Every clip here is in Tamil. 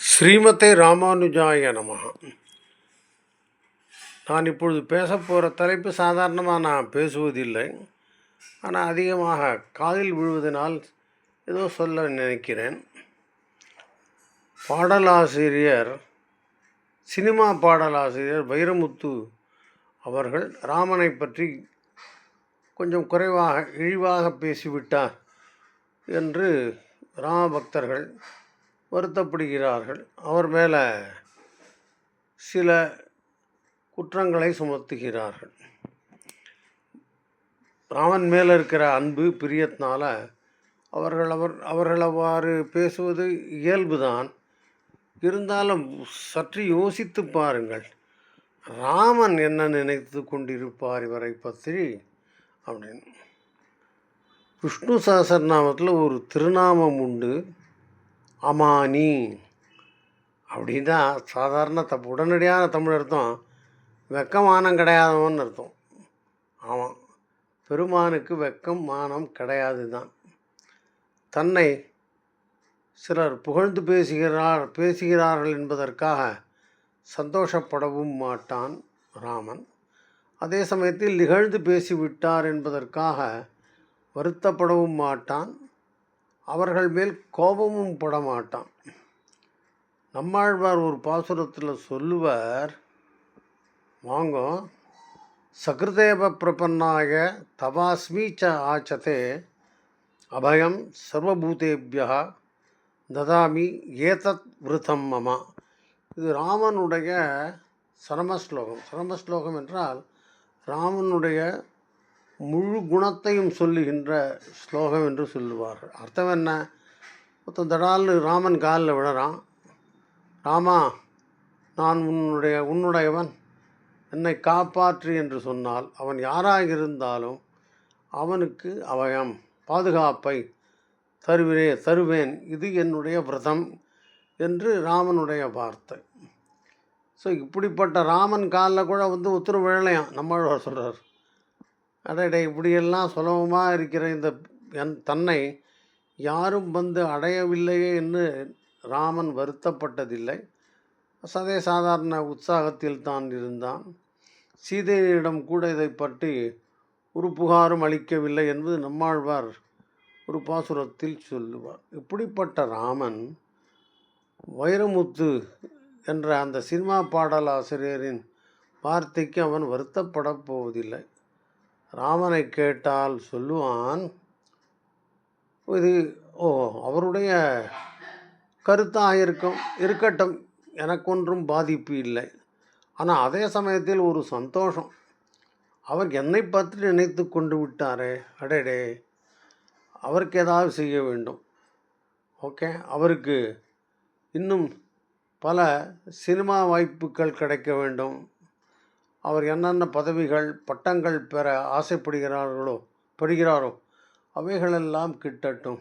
ஸ்ரீமதே ராமானுஜாய நமஹ. நான் இப்பொழுது பேச போகிற தலைப்பு சாதாரணமாக நான் பேசுவதில்லை. ஆனால் அதிகமாக காதில் விழுவதனால் ஏதோ சொல்ல நினைக்கிறேன். பாடலாசிரியர் சினிமா பாடலாசிரியர் வைரமுத்து அவர்கள் ராமனை பற்றி கொஞ்சம் குறைவாக இழிவாக பேசிவிட்டார் என்று ராம பக்தர்கள் வருத்தப்படுகிறார்கள். அவர் மேலே சில குற்றங்களை சுமத்துகிறார்கள். ராமன் மேலே இருக்கிற அன்பு பிரியத்தினால அவர்கள் அவர் அவர்கள் அவ்வாறு பேசுவது இயல்புதான். இருந்தாலும் சற்று யோசித்து பாருங்கள். ராமன் என்ன நினைத்து கொண்டிருப்பார் இவரை பற்றி? அப்படின்னு. விஷ்ணு சஹஸ்ரநாமத்தில் ஒரு திருநாமம் உண்டு. அமானி அப்படின்னா சாதாரண தப்பு. உடனடியான தமிழ் அர்த்தம் வெக்கமானம் கிடையாதவன் அர்த்தம். ஆமாம் பெருமானுக்கு வெக்கம் மானம் கிடையாது தான் தன்னை சிலர் புகழ்ந்து பேசுகிறார் பேசுகிறார்கள் என்பதற்காக சந்தோஷப்படவும் மாட்டான் ராமன். அதே சமயத்தில் நிகழ்ந்து பேசிவிட்டார் என்பதற்காக வருத்தப்படவும் மாட்டான் அவர்கள் மேல் கோபமும் படமாட்டான். நம்மாழ்வார் ஒரு பாசுரத்தில் சொல்லுவார் வாங்க சகிருதேவ பிரபன்னாக தவாஸ்மி ச ஆச்சதே அபயம் சர்வபூதேபியா ததாமி ஏதத் விருத்தம் மமா. இது ராமனுடைய சரமஸ்லோகம். சரமஸ்லோகம் என்றால் ராமனுடைய முழு குணத்தையும் சொல்லுகின்ற ஸ்லோகம் என்று சொல்லுவார்கள். அர்த்தம் என்ன? மொத்தம் தடால்னு ராமன் காலில் விழறான். ராமா நான் உன்னுடைய உன்னுடையவன். என்னை காப்பாற்று என்று சொன்னால் அவன் யாராக இருந்தாலும் அவனுக்கு அவயம் பாதுகாப்பை தருவிரே தருவேன். இது என்னுடைய விரதம் என்று ராமனுடைய வார்த்தை. ஸோ இப்படிப்பட்ட ராமன் காலில் கூட வந்து உத்தரவு விழலையாம். நம்மாழ்வார் சொல்கிறார் அடடே இப்படியெல்லாம் சுலபமாக இருக்கிற இந்த என் தன்னை யாரும் வந்து அடையவில்லையே என்று ராமன் வருத்தப்பட்டதில்லை. சதே சாதாரண உற்சாகத்தில் தான் இருந்தான். சீதையிடம் கூட இதை பற்றி ஒரு புகாரும் அளிக்கவில்லை என்பது நம்மாழ்வார் ஒரு பாசுரத்தில் சொல்லுவார். இப்படிப்பட்ட ராமன் வைரமுத்து என்ற அந்த சினிமா பாடலாசிரியரின் வார்த்தைக்கு அவன் வருத்தப்படப் போவதில்லை. ராமனை கேட்டால் சொல்லுவான் இது ஓ அவருடைய கருத்தாக இருக்கும் இருக்கட்டும். எனக்கொன்றும் பாதிப்பு இல்லை. ஆனால் அதே சமயத்தில் ஒரு சந்தோஷம். அவர் என்னை பற்றி நினைத்து கொண்டு விட்டாரே அடேடே. அவருக்கு ஏதாவது செய்ய வேண்டும். ஓகே அவருக்கு இன்னும் பல சினிமா வாய்ப்புகள் கிடைக்க வேண்டும். அவர் என்னென்ன பதவிகள் பட்டங்கள் பெற ஆசைப்படுகிறார்களோ படுகிறாரோ அவைகளெல்லாம் கிட்டட்டும்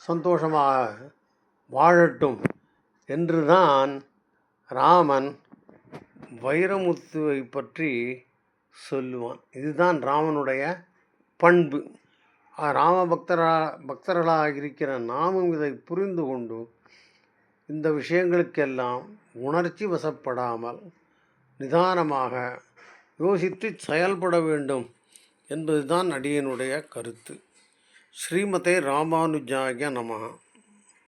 சந்தோஷமாக வாழட்டும் என்றுதான் ராமன் வைரமுத்துவை பற்றி சொல்லுவான். இதுதான் ராமனுடைய பண்பு. ராம பக்தரா பக்தர்களாக இருக்கிற நாமும் இதை புரிந்து கொண்டு இந்த விஷயங்களுக்கெல்லாம் உணர்ச்சி வசப்படாமல் நிதானமாக யோசித்து செயல்பட வேண்டும் என்பதுதான் அடியனுடைய கருத்து. ஸ்ரீமதே ராமானுஜாய நமகா